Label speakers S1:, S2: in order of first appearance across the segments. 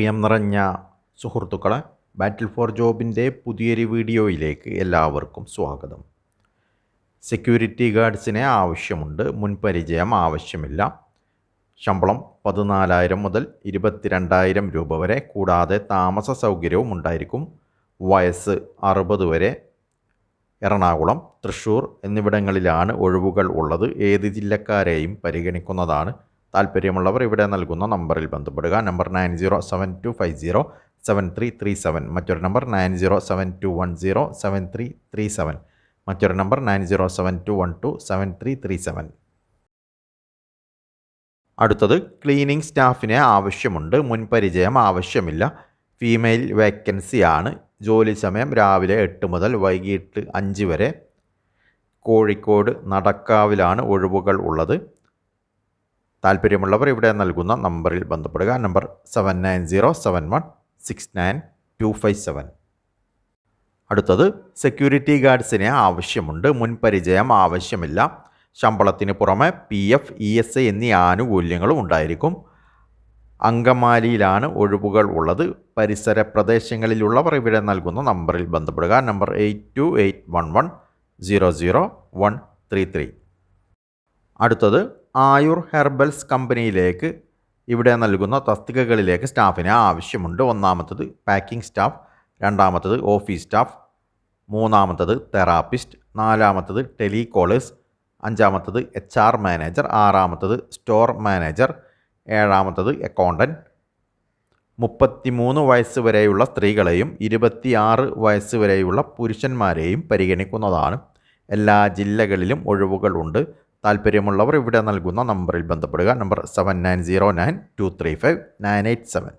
S1: പ്രിയം നിറഞ്ഞ സുഹൃത്തുക്കളെ ബാറ്റിൽ ഫോർ ജോബിന്റെ പുതിയൊരു വീഡിയോയിലേക്ക് എല്ലാവർക്കും സ്വാഗതം. സെക്യൂരിറ്റി ഗാർഡ്സിനെ ആവശ്യമുണ്ട് മുൻപരിചയം ആവശ്യമില്ല. ശമ്പളം പതിനാലായിരം മുതൽ ഇരുപത്തിരണ്ടായിരം രൂപ വരെ കൂടാതെ താമസ സൗകര്യവും ഉണ്ടായിരിക്കും. വയസ്സ് അറുപത് വരെ എറണാകുളം തൃശ്ശൂർ എന്നിവിടങ്ങളിലാണ് ഒഴിവുകൾ ഉള്ളത്. ഏത് ജില്ലക്കാരെയും പരിഗണിക്കുന്നതാണ് താല്പര്യമുള്ളവർ ഇവിടെ നൽകുന്ന നമ്പറിൽ ബന്ധപ്പെടുക. Number nine zero seven two five zero seven three three seven. മറ്റൊരു number nine zero seven two one zero seven three three seven. മറ്റൊരു number nine zero seven two one two seven three three seven. അടുത്തത് cleaning സ്റ്റാഫിനെ ആവശ്യമുണ്ട്. മുൻപരിചയം ആവശ്യമില്ല. Female വേക്കൻസിയാണ്. ജോലി സമയം രാവിലെ എട്ട് മുതൽ വൈകിട്ട് അഞ്ച് വരെ. കോഴിക്കോട് നടക്കാവിലാണ് ഒഴിവുകൾ ഉള്ളത്. താല്പര്യമുള്ളവർ ഇവിടെ നൽകുന്ന നമ്പറിൽ ബന്ധപ്പെടുക. Number seven nine zero seven one six nine two five seven അടുത്തത് സെക്യൂരിറ്റി ഗാർഡ്സിന് ആവശ്യമുണ്ട്. മുൻപരിചയം ആവശ്യമില്ല. ശമ്പളത്തിന് പുറമെ P F E S I എന്നീ ആനുകൂല്യങ്ങളും ഉണ്ടായിരിക്കും. അങ്കമാലിയിലാണ് ഒഴിവുകൾ ഉള്ളത്. പരിസര പ്രദേശങ്ങളിലുള്ളവർ ഇവിടെ നൽകുന്ന നമ്പറിൽ ബന്ധപ്പെടുക. Number eight two eight one one zero zero one three three അടുത്തത് ആയുർ ഹെർബൽസ് കമ്പനിയിലേക്ക് ഇവിടെ നൽകുന്ന തസ്തികകളിലേക്ക് സ്റ്റാഫിനെ ആവശ്യമുണ്ട്. ഒന്നാമത്തത് പാക്കിംഗ് സ്റ്റാഫ് രണ്ടാമത്തത് ഓഫീസ് സ്റ്റാഫ് മൂന്നാമത്തത് തെറാപ്പിസ്റ്റ് നാലാമത്തത് ടെലികോളേഴ്സ് അഞ്ചാമത്തത് എച്ച് ആർ മാനേജർ ആറാമത്തത് സ്റ്റോർ മാനേജർ ഏഴാമത്തത് അക്കൗണ്ടന്റ് മുപ്പത്തിമൂന്ന് വയസ്സ് വരെയുള്ള സ്ത്രീകളെയും ഇരുപത്തിയാറ് വയസ്സ് വരെയുള്ള പുരുഷന്മാരെയും പരിഗണിക്കുന്നതാണ്. എല്ലാ ജില്ലകളിലും ഒഴിവുകളുണ്ട് താല്പര്യമുള്ളവർ ഇവിടെ നൽകുന്ന നമ്പറിൽ ബന്ധപ്പെടുക. Number seven nine zero nine two three five nine eight seven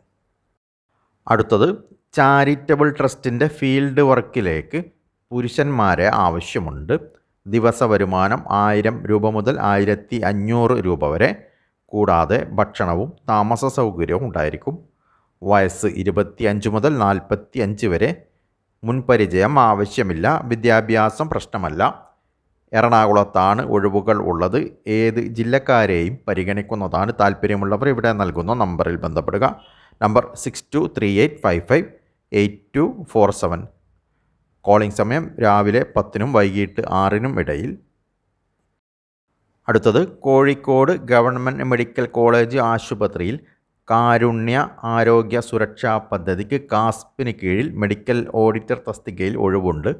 S1: അടുത്തത് ചാരിറ്റബിൾ ട്രസ്റ്റിന്റെ ഫീൽഡ് വർക്കിലേക്ക് പുരുഷന്മാരെ ആവശ്യമുണ്ട്. ദിവസ വരുമാനം ആയിരം രൂപ മുതൽ ആയിരത്തി അഞ്ഞൂറ് രൂപ വരെ. കൂടാതെ ഭക്ഷണവും താമസ സൗകര്യവും ഉണ്ടായിരിക്കും. വയസ്സ് ഇരുപത്തിയഞ്ച് മുതൽ നാൽപ്പത്തി അഞ്ച് വരെ. മുൻപരിചയം ആവശ്യമില്ല. വിദ്യാഭ്യാസം പ്രശ്നമല്ല. എറണാകുളത്താണ് ഒഴിവുകൾ ഉള്ളത്. ഏത് ജില്ലക്കാരെയും പരിഗണിക്കുന്നതാണ് താല്പര്യമുള്ളവർ ഇവിടെ നൽകുന്ന നമ്പറിൽ ബന്ധപ്പെടുക. Number six two three eight five five eight two four seven calling സമയം രാവിലെ പത്തിനും വൈകിട്ട് ആറിനും ഇടയിൽ. അടുത്തത് കോഴിക്കോട് ഗവൺമെന്റ് മെഡിക്കൽ കോളേജ് ആശുപത്രിയിൽ കാരുണ്യ ആരോഗ്യ സുരക്ഷാ പദ്ധതിക്ക് കാസ്പിന് കീഴിൽ മെഡിക്കൽ ഓഡിറ്റർ തസ്തികയിൽ ഒഴിവുണ്ട്.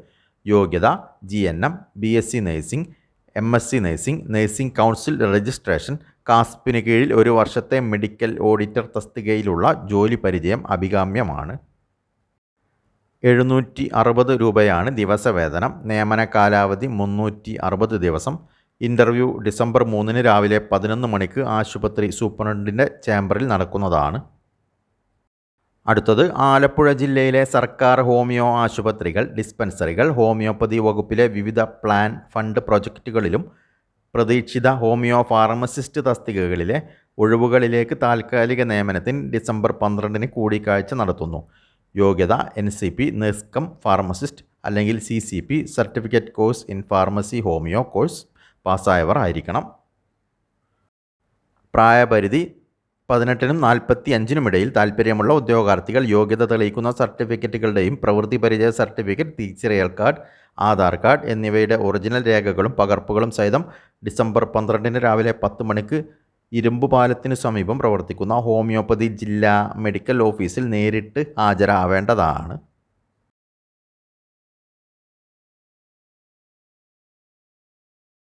S1: യോഗ്യത G N M B S C nursing M S C nursing nursing council registration കാസ്പിന് കീഴിൽ ഒരു വർഷത്തെ മെഡിക്കൽ ഓഡിറ്റർ തസ്തികയിലുള്ള ജോലി പരിചയം അഭികാമ്യമാണ്. എഴുന്നൂറ്റി അറുപത് രൂപയാണ് ദിവസവേതനം. നിയമന കാലാവധി മുന്നൂറ്റി അറുപത് ദിവസം. ഇന്റർവ്യൂ ഡിസംബർ മൂന്നിന് രാവിലെ പതിനൊന്ന് മണിക്ക് ആശുപത്രി സൂപ്രണ്ടിന്റെ ചേംബറിൽ നടക്കുന്നതാണ്. അടുത്തത് ആലപ്പുഴ ജില്ലയിലെ സർക്കാർ ഹോമിയോ ആശുപത്രികൾ ഡിസ്പെൻസറികൾ ഹോമിയോപ്പതി വകുപ്പിലെ വിവിധ പ്ലാൻ ഫണ്ട് പ്രൊജക്റ്റുകളിലും പ്രതീക്ഷിത ഹോമിയോ ഫാർമസിസ്റ്റ് തസ്തികകളിലെ ഒഴിവുകളിലേക്ക് താൽക്കാലിക നിയമനത്തിന് ഡിസംബർ പന്ത്രണ്ടിന് കൂടിക്കാഴ്ച നടത്തുന്നു. യോഗ്യത എൻ സി പി നെസ്കം ഫാർമസിസ്റ്റ് അല്ലെങ്കിൽ C C P certificate course in pharmacy homeo course പാസ്സായവർ ആയിരിക്കണം. പ്രായപരിധി പതിനെട്ടിനും നാൽപ്പത്തി അഞ്ചിനും ഇടയിൽ താൽപ്പര്യമുള്ള ഉദ്യോഗാർത്ഥികൾ യോഗ്യത തെളിയിക്കുന്ന സർട്ടിഫിക്കറ്റുകളുടെയും പ്രവൃത്തി പരിചയ സർട്ടിഫിക്കറ്റ് തിരിച്ചറിയൽ കാർഡ് ആധാർ കാർഡ് എന്നിവയുടെ ഒറിജിനൽ രേഖകളും പകർപ്പുകളും സഹിതം ഡിസംബർ പന്ത്രണ്ടിന് രാവിലെ പത്ത് മണിക്ക് ഇരുമ്പുപാലത്തിന് സമീപം പ്രവർത്തിക്കുന്ന ഹോമിയോപ്പതി ജില്ലാ മെഡിക്കൽ ഓഫീസിൽ നേരിട്ട് ഹാജരാവേണ്ടതാണ്.